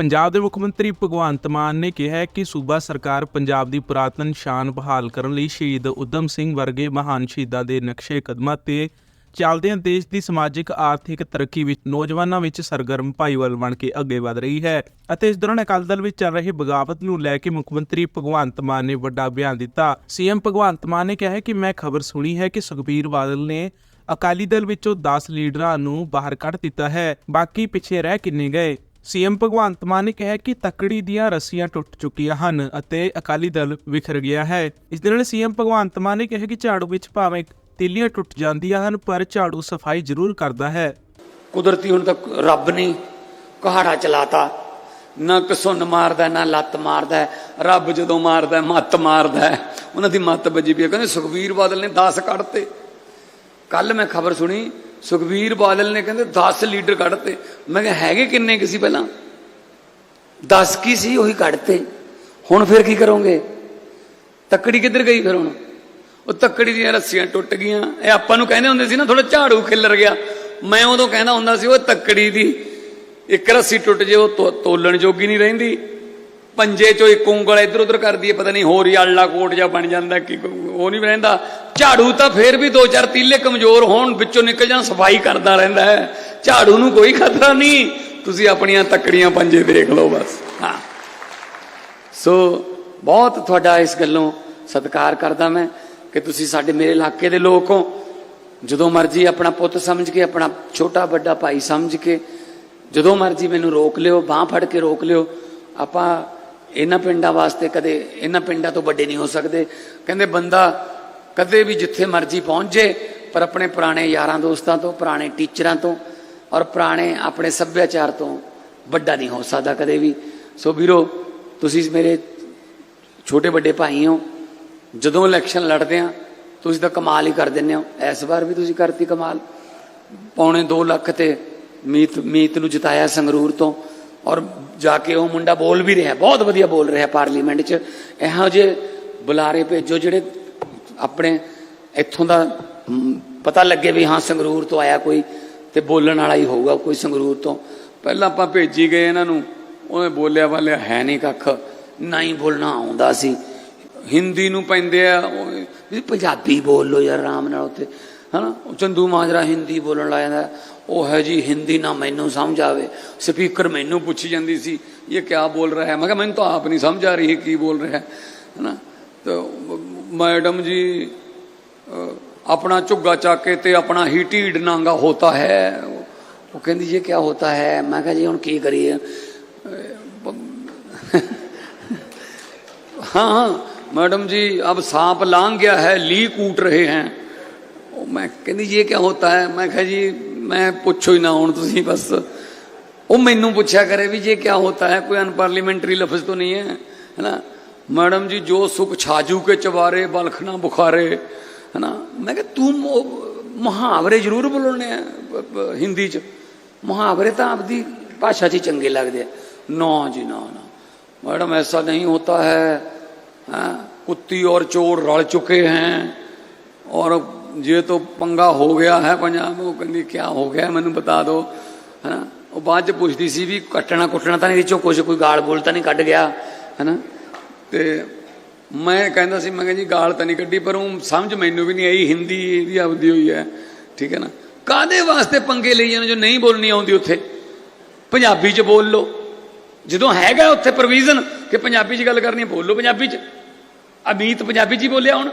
ਪੰਜਾਬ ਦੇ ਮੁੱਖ ਮੰਤਰੀ ਭਗਵੰਤ ਮਾਨ ਨੇ ਕਿਹਾ ਕਿ ਸੂਬਾ ਸਰਕਾਰ ਪੰਜਾਬ ਦੀ ਪੁਰਾਤਨ ਸ਼ਾਨ ਬਹਾਲ ਕਰਨ ਲਈ ਸ਼ਹੀਦ ਉਦਮ ਸਿੰਘ ਵਰਗੇ ਮਹਾਨ ਸ਼ਹੀਦਾਂ ਦੇ ਨਕਸ਼ੇ ਕਦਮਾਂ ਤੇ ਚੱਲਦਿਆਂ ਦੇਸ਼ ਦੀ ਸਮਾਜਿਕ, ਆਰਥਿਕ ਤਰੱਕੀ ਵਿੱਚ ਨੌਜਵਾਨਾਂ ਵਿੱਚ ਸਰਗਰਮ ਭਾਈਵਾਲ ਬਣ ਕੇ ਅੱਗੇ ਵਧ ਰਹੀ ਹੈ ਅਤੇ ਇਸ ਦੌਰਾਨ ਅਕਾਲੀ ਦਲ ਵਿੱਚ ਚੱਲ ਰਹੀ ਬਗਾਵਤ ਨੂੰ ਲੈ ਕੇ ਮੁੱਖ ਮੰਤਰੀ ਭਗਵੰਤ ਮਾਨ ਨੇ ਵੱਡਾ ਬਿਆਨ ਦਿੱਤਾ। ਸੀਐਮ ਭਗਵੰਤ ਮਾਨ ਨੇ ਕਿਹਾ ਹੈ ਕਿ ਮੈਂ ਖਬਰ ਸੁਣੀ ਹੈ ਕਿ ਸੁਖਬੀਰ ਬਾਦਲ ਨੇ ਅਕਾਲੀ ਦਲ ਵਿੱਚੋਂ 10 ਲੀਡਰਾਂ ਨੂੰ ਬਾਹਰ ਕੱਢ ਦਿੱਤਾ ਹੈ। ਬਾਕੀ ਪਿੱਛੇ ਰਹਿ ਕਿੰਨੇ ਗਏ? ਸੀਐਮ ਭਗਵੰਤ ਮਾਨ ਨੇ ਕਿਹਾ ਕਿ ਤਕੜੀ ਦੀਆਂ ਰੱਸੀਆਂ ਟੁੱਟ ਚੁੱਕੀਆਂ ਹਨ ਅਤੇ ਅਕਾਲੀ ਦਲ ਵਿਖਰ ਗਿਆ ਹੈ। ਇਸ ਦੇ ਨਾਲ ਸੀਐਮ ਭਗਵੰਤ ਮਾਨ ਨੇ ਕਿਹਾ ਕਿ ਝਾੜੂ ਵਿੱਚ ਭਾਵੇਂ ਤਿੱਲੀਆਂ ਟੁੱਟ ਜਾਂਦੀਆਂ ਹਨ, ਪਰ ਝਾੜੂ ਸਫ਼ਾਈ ਜ਼ਰੂਰ ਕਰਦਾ ਹੈ। ਕੁਦਰਤੀ ਹੁਣ ਤੱਕ ਰੱਬ ਨੇ ਕਹਾੜਾ ਚਲਾਤਾ। ਨਾ ਕਸੁੰਨ ਮਾਰਦਾ, ਨਾ ਲੱਤ ਮਾਰਦਾ। ਰੱਬ ਜਦੋਂ ਮਾਰਦਾ, ਮੱਤ ਮਾਰਦਾ। ਉਹਨਾਂ ਦੀ ਮੱਤ ਵੱਜੀ ਪਈ ਕਹਿੰਦੇ ਸੁਖਬੀਰ ਬਾਦਲ ਨੇ 10 ਕੱਢਤੇ। ਕੱਲ ਮੈਂ ਖਬਰ ਸੁਣੀ ਸੁਖਬੀਰ ਬਾਦਲ ਨੇ ਕਹਿੰਦੇ 10 ਲੀਡਰ ਕੱਢਤੇ। ਮੈਂ ਕਿਹਾ, ਹੈਗੇ ਕਿੰਨੇ ਕਿਸੇ ਪਹਿਲਾਂ? 10 ਕੀ ਸੀ, ਉਹੀ ਕੱਢਤੇ। ਹੁਣ ਫਿਰ ਕੀ ਕਰੋਗੇ? ਤੱਕੜੀ ਕਿੱਧਰ ਗਈ ਫਿਰ ਹੁਣ? ਉਹ ਤੱਕੜੀ ਦੀਆਂ ਰੱਸੀਆਂ ਟੁੱਟ ਗਈਆਂ। ਇਹ ਆਪਾਂ ਨੂੰ ਕਹਿੰਦੇ ਹੁੰਦੇ ਸੀ ਨਾ ਥੋੜਾ ਝਾੜੂ ਖਿੱਲਰ ਗਿਆ। ਮੈਂ ਉਦੋਂ ਕਹਿੰਦਾ ਹੁੰਦਾ ਸੀ, ਉਹ ਤੱਕੜੀ ਦੀ ਇੱਕ ਰੱਸੀ ਟੁੱਟ ਜੇ, ਉਹ ਤੋ- ਤੋਲਣ ਜੋਗੀ ਨਹੀਂ ਰਹਿੰਦੀ। ਪੰਜੇ ਚੋਂ ਇੱਕ ਉਂਗਲ ਇੱਧਰ ਉੱਧਰ ਕਰਦੀ ਹੈ, ਪਤਾ ਨਹੀਂ ਹੋਰ ਹੀ ਆਲਾ ਕੋਟ ਜਾਂ ਬਣ ਜਾਂਦਾ, ਕਿ ਉਹ ਨਹੀਂ ਰਹਿੰਦਾ। ਝਾੜੂ ਤਾਂ ਫੇਰ ਵੀ ਦੋ ਚਾਰ ਤੀਲੇ ਕਮਜ਼ੋਰ ਹੋਣ, ਵਿੱਚੋਂ ਨਿਕਲ ਜਾਣ, ਸਫ਼ਾਈ ਕਰਦਾ ਰਹਿੰਦਾ ਹੈ। ਝਾੜੂ ਨੂੰ ਕੋਈ ਖਤਰਾ ਨਹੀਂ। ਤੁਸੀਂ ਆਪਣੀਆਂ ਤੱਕੜੀਆਂ ਪੰਜੇ ਦੇਖ ਲਓ ਬਸ। ਹਾਂ। ਸੋ ਬਹੁਤ ਤੁਹਾਡਾ ਇਸ ਗੱਲੋਂ ਸਤਿਕਾਰ ਕਰਦਾ ਮੈਂ ਕਿ ਤੁਸੀਂ ਸਾਡੇ ਮੇਰੇ ਇਲਾਕੇ ਦੇ ਲੋਕ ਹੋ। ਜਦੋਂ ਮਰਜ਼ੀ ਆਪਣਾ ਪੁੱਤ ਸਮਝ ਕੇ, ਆਪਣਾ ਛੋਟਾ ਵੱਡਾ ਭਾਈ ਸਮਝ ਕੇ, ਜਦੋਂ ਮਰਜ਼ੀ ਮੈਨੂੰ ਰੋਕ ਲਿਓ, ਬਾਹ ਫੜ ਕੇ ਰੋਕ ਲਿਓ, ਆਪਾਂ ਇਹਨਾਂ ਪਿੰਡਾਂ ਵਾਸਤੇ ਕਦੇ ਇਹਨਾਂ ਪਿੰਡਾਂ ਤੋਂ ਵੱਡੇ ਨਹੀਂ ਹੋ ਸਕਦੇ। ਕਹਿੰਦੇ ਬੰਦਾ ਕਦੇ ਵੀ ਜਿੱਥੇ ਮਰਜ਼ੀ ਪਹੁੰਚ ਜੇ ਪਰ ਆਪਣੇ ਪੁਰਾਣੇ ਯਾਰਾਂ ਦੋਸਤਾਂ ਤੋਂ, ਪੁਰਾਣੇ ਟੀਚਰਾਂ ਤੋਂ ਔਰ ਪੁਰਾਣੇ ਆਪਣੇ ਸੱਭਿਆਚਾਰ ਤੋਂ ਵੱਡਾ ਨਹੀਂ ਹੋ ਸਕਦਾ ਕਦੇ ਵੀ। ਸੋ ਵੀਰੋ, ਤੁਸੀਂ ਮੇਰੇ ਛੋਟੇ ਵੱਡੇ ਭਾਈ ਹੋ, ਜਦੋਂ ਇਲੈਕਸ਼ਨ ਲੜਦੇ ਆ ਤੁਸੀਂ ਤਾਂ ਕਮਾਲ ਹੀ ਕਰ ਦਿੰਦੇ ਹੋ। ਇਸ ਵਾਰ ਵੀ ਤੁਸੀਂ ਕਰਤੀ ਕਮਾਲ। ਪੌਣੇ 2 ਲੱਖ ਤੇ ਮੀਤ ਮੀਤ ਨੂੰ ਜਿਤਾਇਆ ਸੰਗਰੂਰ ਤੋਂ। ਔਰ ਜਾ ਕੇ ਉਹ ਮੁੰਡਾ ਬੋਲ ਵੀ ਰਿਹਾ, ਬਹੁਤ ਵਧੀਆ ਬੋਲ ਰਿਹਾ ਪਾਰਲੀਮੈਂਟ 'ਚ। ਇਹੋ ਜਿਹੇ ਬੁਲਾਰੇ ਭੇਜੋ ਜਿਹੜੇ ਆਪਣੇ ਇੱਥੋਂ ਦਾ ਪਤਾ ਲੱਗੇ ਵੀ ਹਾਂ ਸੰਗਰੂਰ ਤੋਂ ਆਇਆ ਕੋਈ ਤੇ ਬੋਲਣ ਵਾਲਾ ਹੀ ਹੋਊਗਾ ਕੋਈ ਸੰਗਰੂਰ ਤੋਂ। ਪਹਿਲਾਂ ਆਪਾਂ ਭੇਜੀ ਗਏ ਇਹਨਾਂ ਨੂੰ, ਉਹਨੇ ਬੋਲਿਆ ਵਾਲਿਆ ਹੈ ਨਹੀਂ ਕੱਖ, ਨਾ ਹੀ ਬੋਲਣਾ ਆਉਂਦਾ ਸੀ। ਹਿੰਦੀ ਨੂੰ ਪੈਂਦੇ ਆ, ਉਹ ਪੰਜਾਬੀ ਬੋਲ ਲੋ ਯਾਰ, ਆਰਾਮ ਨਾਲ ਉੱਥੇ, ਹਨਾ? ਉਹ ਚੰਦੂ ਮਾਜਰਾ ਹਿੰਦੀ ਬੋਲਣ ਲੱਗ ਜਾਂਦਾ। ਉਹ ਹੈ ਜੀ ਹਿੰਦੀ ਨਾ ਮੈਨੂੰ ਸਮਝ ਆਵੇ ਸਪੀਕਰ ਮੈਨੂੰ ਪੁੱਛੀ ਜਾਂਦੀ ਸੀ ਇਹ ਕਿਆ ਬੋਲ ਰਿਹਾ ਹੈ ਮੈਂ ਕਿਹਾ ਮੈਨੂੰ ਤਾਂ ਆਪ ਨਹੀਂ ਸਮਝ ਆ ਰਹੀ ਕੀ ਬੋਲ ਰਿਹਾ ਹੈ ਹਨਾ ਤਾਂ ਮੈਡਮ ਜੀ ਅ, ਆਪਣਾ ਝੁੱਗਾ ਚੱਕ ਕੇ ਤੇ ਆਪਣਾ ਹੀ ਢੀਡ ਨਾਂਗਾ ਹੋਤਾ ਹੈ ਉਹ ਕਹਿੰਦੀ ਇਹ ਕਿਆ ਹੋਤਾ ਹੈ ਮੈਂ ਕਿਹਾ ਜੀ ਹੁਣ ਕੀ ਕਰੀਏ हाँ हाँ मैडम जी अब सांप लांग गया है ली कूट रहे हैं ਉਹ ਮੈਂ ਕਹਿੰਦੀ ਜੀ ਇਹ ਕੀ ਹੁੰਦਾ ਹੈ ਮੈਂ ਕਿਹਾ ਜੀ ਮੈਂ ਪੁੱਛੋ ਹੀ ਨਾ ਹੁਣ ਤੁਸੀਂ ਬਸ ਉਹ ਮੈਨੂੰ ਪੁੱਛਿਆ ਕਰੇ ਵੀ ਇਹ ਕੀ ਹੁੰਦਾ ਹੈ ਕੋਈ ਅਨਪਾਰਲੀਮੈਂਟਰੀ ਲਫ਼ਜ਼ ਤਾਂ ਨਹੀਂ ਹੈ ਹੈ ਨਾ ਮੈਡਮ ਜੀ ਜੋ ਸੁਖ ਛਾਜੂ ਕੇ ਚਵਾਰੇ ਬਲਖ ਨਾ ਬੁਖਾਰੇ ਹੈ ਨਾ ਮੈਂ ਕਿਹਾ ਤੂੰ ਉਹ ਮੁਹਾਵਰੇ ਜ਼ਰੂਰ ਬੋਲਣੇ ਆ ਬ- ਬ- ਹਿੰਦੀ ਚ ਮੁਹਾਵਰੇ ਤਾਂ ਆਪਦੀ ਭਾਸ਼ਾ 'ਚ ਹੀ ਚੰਗੇ ਲੱਗਦੇ ਆ ਨਾ ਜੀ ਨਾ ਨਾ मैडम ऐसा नहीं होता है हाँ, कुत्ती और चोर रल चुके हैं और ਜੇ ਤੋ ਪੰਗਾ ਹੋ ਗਿਆ ਹੈ ਪੰਜਾਬ ਉਹ ਕਹਿੰਦੀ ਕੀ ਹੋ ਗਿਆ, ਮੈਨੂੰ ਬਤਾ ਦਿਓ ਹੈਨਾ? ਉਹ ਬਾਅਦ ਚ ਪੁੱਛਦੀ ਸੀ ਵੀ ਕੱਟਣਾ ਕੁੱਟਣਾ ਤਾਂ ਨਹੀਂ ਵਿੱਚੋਂ ਕੁਝ ਕੋਈ ਗਾਲ ਬੋਲ ਤਾਂ ਨਹੀਂ ਕੱਢ ਗਿਆ, ਹੈਨਾ? ਤੇ ਮੈਂ ਕਹਿੰਦਾ ਸੀ, ਮੈਂ ਕਹਿੰਦੀ ਗਾਲ ਤਾਂ ਨਹੀਂ ਕੱਢੀ, ਪਰ ਉਹ ਸਮਝ ਮੈਨੂੰ ਵੀ ਨਹੀਂ ਆਈ, ਹਿੰਦੀ ਇਹਦੀ ਆਪਦੀ ਹੋਈ ਹੈ, ਠੀਕ ਹੈ ਨਾ? ਕਾਦੇ ਵਾਸਤੇ ਪੰਗੇ ਲਈ ਜਾਂਦੇ ਜੋ ਨਹੀਂ ਬੋਲਣੀ ਆਉਂਦੀ ਉੱਥੇ? ਪੰਜਾਬੀ 'ਚ ਬੋਲ ਲਓ। ਜਦੋਂ ਹੈਗਾ ਉੱਥੇ ਪ੍ਰੋਵੀਜ਼ਨ ਕਿ ਪੰਜਾਬੀ 'ਚ ਗੱਲ ਕਰਨੀ ਹੈ, ਬੋਲੋ ਪੰਜਾਬੀ 'ਚ। ਅਮੀਤ ਪੰਜਾਬੀ 'ਚ ਹੀ ਬੋਲਿਆ ਹੁਣ।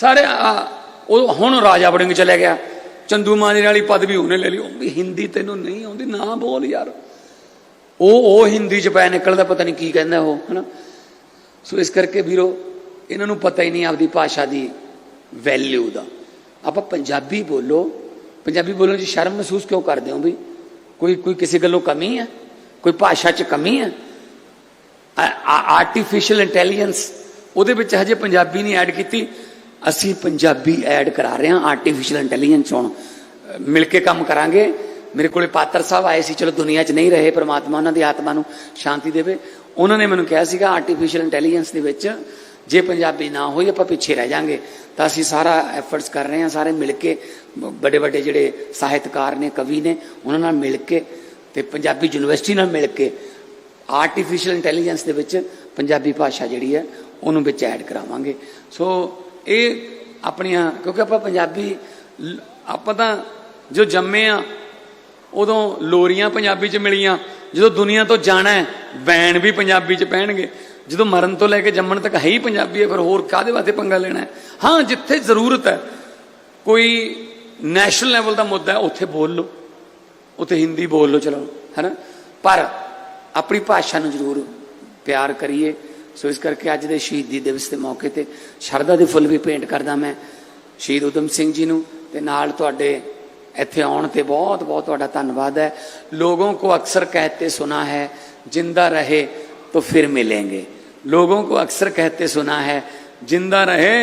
ਸਾਰੇ ਉਹ ਹੁਣ ਰਾਜਾ ਵੜਿੰਗ ਚਲੇ ਗਿਆ। ਚੰਦੂ ਮਾਜਰੇ ਵਾਲੀ ਪਦਵੀ ਉਹਨੇ ਲੈ ਲਈ। ਉਹ ਵੀ ਹਿੰਦੀ ਤੈਨੂੰ ਨਹੀਂ ਆਉਂਦੀ, ਨਾ ਬੋਲ ਯਾਰ। ਉਹ ਉਹ ਹਿੰਦੀ 'ਚ ਪੈ ਨਿਕਲਦਾ, ਪਤਾ ਨਹੀਂ ਕੀ ਕਹਿੰਦਾ ਉਹ, ਹਨਾ? ਸੋ ਇਸ ਕਰਕੇ ਵੀਰੋ, ਇਹਨਾਂ ਨੂੰ ਪਤਾ ਹੀ ਨਹੀਂ ਆਪਦੀ ਭਾਸ਼ਾ ਦੀ ਵੈਲਿਊ ਦਾ। ਆਪਾਂ ਪੰਜਾਬੀ ਬੋਲੋ। ਪੰਜਾਬੀ ਬੋਲਣ 'ਚ ਸ਼ਰਮ ਮਹਿਸੂਸ ਕਿਉਂ ਕਰਦੇ ਹੋ ਵੀ ਕੋਈ ਕੋਈ ਕਿਸੇ ਗੱਲੋਂ ਕਮੀ ਹੈ? ਕੋਈ ਭਾਸ਼ਾ 'ਚ ਕਮੀ ਹੈ? ਆਰਟੀਫੀਸ਼ੀਅਲ ਇੰਟੈਲੀਜੈਂਸ ਉਹਦੇ ਵਿੱਚ ਹਜੇ ਪੰਜਾਬੀ ਨਹੀਂ ਐਡ ਕੀਤੀ। ਅਸੀਂ ਪੰਜਾਬੀ ਐਡ ਕਰਾ ਰਹੇ ਹਾਂ ਆਰਟੀਫੀਸ਼ੀਅਲ ਇੰਟੈਲੀਜੈਂਸ ਹੁਣ। ਮਿਲ ਕੇ ਕੰਮ ਕਰਾਂਗੇ। ਮੇਰੇ ਕੋਲੇ ਪਾਤਰ ਸਾਹਿਬ ਆਏ ਸੀ, ਚਲੋ ਦੁਨੀਆ 'ਚ ਨਹੀਂ ਰਹੇ, ਪਰਮਾਤਮਾ ਉਹਨਾਂ ਦੀ ਆਤਮਾ ਨੂੰ ਸ਼ਾਂਤੀ ਦੇਵੇ। ਉਹਨਾਂ ਨੇ ਮੈਨੂੰ ਕਿਹਾ ਸੀਗਾ ਆਰਟੀਫੀਸ਼ੀਅਲ ਇੰਟੈਲੀਜੈਂਸ ਦੇ ਵਿੱਚ ਜੇ ਪੰਜਾਬੀ ਨਾ ਹੋਈ, ਆਪਾਂ ਪਿੱਛੇ ਰਹਿ ਜਾਾਂਗੇ। ਤਾਂ ਅਸੀਂ ਸਾਰਾ ਐਫਰਟਸ ਕਰ ਰਹੇ ਹਾਂ, ਸਾਰੇ ਮਿਲ ਕੇ ਵੱਡੇ ਵੱਡੇ ਜਿਹੜੇ ਸਾਹਿਤਕਾਰ ਨੇ, ਕਵੀ ਨੇ, ਉਹਨਾਂ ਨਾਲ ਮਿਲ ਕੇ ਤੇ ਪੰਜਾਬੀ ਯੂਨੀਵਰਸਿਟੀ ਨਾਲ ਮਿਲ ਕੇ ਆਰਟੀਫੀਸ਼ੀਅਲ ਇੰਟੈਲੀਜੈਂਸ ਦੇ ਵਿੱਚ ਪੰਜਾਬੀ ਭਾਸ਼ਾ ਜਿਹੜੀ ਹੈ, ਉਹਨੂੰ ਵਿੱਚ ਐਡ ਕਰਾਵਾਂਗੇ। ਸੋ ਇਹ ਆਪਣੀਆਂ, ਕਿਉਂਕਿ ਆਪਾਂ ਪੰਜਾਬੀ ਆਪਾਂ ਤਾਂ ਜੋ ਜੰਮੇ ਆ, ਉਦੋਂ ਲੋਰੀਆਂ ਪੰਜਾਬੀ ਚ ਮਿਲੀਆਂ। ਜਦੋਂ ਦੁਨੀਆ ਤੋਂ ਜਾਣਾ ਹੈ ਬੈਣ ਵੀ ਪੰਜਾਬੀ ਚ ਪੈਣਗੇ। ਜਦੋਂ ਮਰਨ ਤੋਂ ਲੈ ਕੇ ਜੰਮਣ ਤੱਕ ਹੈ ਹੀ ਪੰਜਾਬੀ ਹੈ, ਫਿਰ ਹੋਰ ਕਾਦੇ ਵਾਸਤੇ ਪੰਗਾ ਲੈਣਾ ਹੈ? ਹਾਂ, ਜਿੱਥੇ ਜ਼ਰੂਰਤ ਹੈ, ਕੋਈ ਨੈਸ਼ਨਲ ਲੈਵਲ ਦਾ ਮੁੱਦਾ ਹੈ, ਉੱਥੇ ਬੋਲ ਲਓ। ਉੱਥੇ ਹਿੰਦੀ ਬੋਲ ਲਓ, ਚਲੋ, ਹੈਨਾ? ਪਰ ਆਪਣੀ ਭਾਸ਼ਾ ਨੂੰ ਜ਼ਰੂਰ ਪਿਆਰ ਕਰੀਏ। ਸੋ ਇਸ ਕਰਕੇ ਅੱਜ ਦੇ ਸ਼ਹੀਦੀ ਦਿਵਸ ਦੇ ਮੌਕੇ ਤੇ ਸ਼ਰਧਾ ਦੇ ਫੁੱਲ ਵੀ ਪੇਂਟ ਕਰਦਾ ਮੈਂ ਸ਼ਹੀਦ ਉਦਮ ਸਿੰਘ ਜੀ ਨੂੰ ਤੇ ਨਾਲ ਤੁਹਾਡੇ ਇੱਥੇ ਆਉਣ ਤੇ ਬਹੁਤ ਬਹੁਤ ਤੁਹਾਡਾ ਧੰਨਵਾਦ ਹੈ ਲੋਗੋं को अक्सर कहते सुना है जिंदा रहे तो फिर मिलेंगे लोगों को अक्सर कहते सुना है जिंदा रहे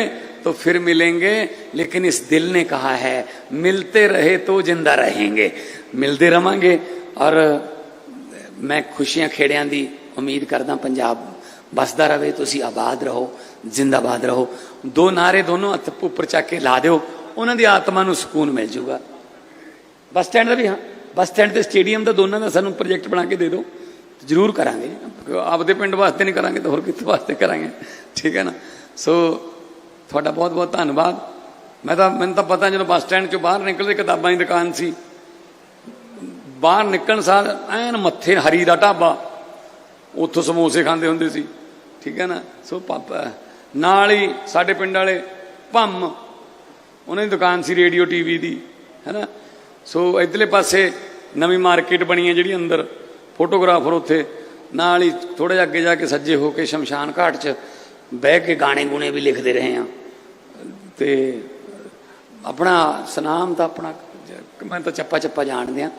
तो फिर मिलेंगे लेकिन इस दिल ने कहा है मिलते रहे तो जिंदा रहेंगे मिलते रवांगे और ਮੈਂ ਖੁਸ਼ੀਆਂ ਖੇੜਿਆਂ ਦੀ ਉਮੀਦ ਕਰਦਾ ਪੰਜਾਬ ਬਸਦਾ ਰਵੇ, ਤੁਸੀਂ ਆਬਾਦ ਰਹੋ, ਜ਼ਿੰਦਾਬਾਦ ਰਹੋ। ਦੋ ਨਾਰੇ ਦੋਨੋਂ ਹੱਥ ਉੱਪਰ ਚੱਕ ਕੇ ਲਾ ਦਿਓ, ਉਹਨਾਂ ਦੀ ਆਤਮਾ ਨੂੰ ਸਕੂਨ ਮਿਲ ਜਾਊਗਾ ਬੱਸ ਸਟੈਂਡ ਦਾ ਵੀ ਹਾਂ, ਬੱਸ ਸਟੈਂਡ ਤੇ ਸਟੇਡੀਅਮ ਦਾ ਦੋਨਾਂ ਦਾ ਸਾਨੂੰ ਪ੍ਰੋਜੈਕਟ ਬਣਾ ਕੇ ਦੇ ਦਿਓ, ਜ਼ਰੂਰ ਕਰਾਂਗੇ। ਆਪਦੇ ਪਿੰਡ ਵਾਸਤੇ ਨਹੀਂ ਕਰਾਂਗੇ ਤਾਂ ਹੋਰ ਕਿੱਥੇ ਵਾਸਤੇ ਕਰਾਂਗੇ। ਠੀਕ ਹੈ ਨਾ? ਸੋ, ਤੁਹਾਡਾ ਬਹੁਤ ਬਹੁਤ ਧੰਨਵਾਦ। ਮੈਂ ਤਾਂ, ਮੈਨੂੰ ਤਾਂ ਪਤਾ ਜਦੋਂ ਬੱਸ ਸਟੈਂਡ ਚੋਂ ਬਾਹਰ ਨਿਕਲਦੇ ਕਿਤਾਬਾਂ ਦੀ ਦੁਕਾਨ ਸੀ। ਬਾਹਰ ਨਿਕਲਣ ਸਾਰ ਐਨ ਮੱਥੇ ਹਰੀ ਦਾ ਢਾਬਾ, ਉੱਥੋਂ ਸਮੋਸੇ ਖਾਂਦੇ ਹੁੰਦੇ ਸੀ। ਠੀਕ ਹੈ ਨਾ? ਸੋ ਪਾਪਾ ਨਾਲ ਹੀ ਸਾਡੇ ਪਿੰਡ ਵਾਲੇ ਭੰਮ, ਉਹਨਾਂ ਦੀ ਦੁਕਾਨ ਸੀ ਰੇਡੀਓ ਟੀਵੀ ਦੀ, ਹੈ ਨਾ? ਸੋ ਇਧਰਲੇ ਪਾਸੇ ਨਵੀਂ ਮਾਰਕੀਟ ਬਣੀ ਹੈ ਜਿਹੜੀ ਅੰਦਰ, ਫੋਟੋਗ੍ਰਾਫਰ ਉੱਥੇ, ਨਾਲ ਹੀ ਥੋੜਾ ਜਿਹਾ ਅੱਗੇ ਜਾ ਕੇ ਸੱਜੇ ਹੋ ਕੇ ਸ਼ਮਸ਼ਾਨ ਘਾਟ 'ਚ ਬਹਿ ਕੇ ਗਾਣੇ ਗੁਣੇ ਵੀ ਲਿਖਦੇ ਰਹੇ ਆ ਤੇ ਆਪਣਾ ਸਨਾਮ ਤਾਂ ਆਪਣਾ, ਮੈਂ ਤਾਂ ਚੱਪਾ ਚੱਪਾ ਜਾਣਦੇ ਆ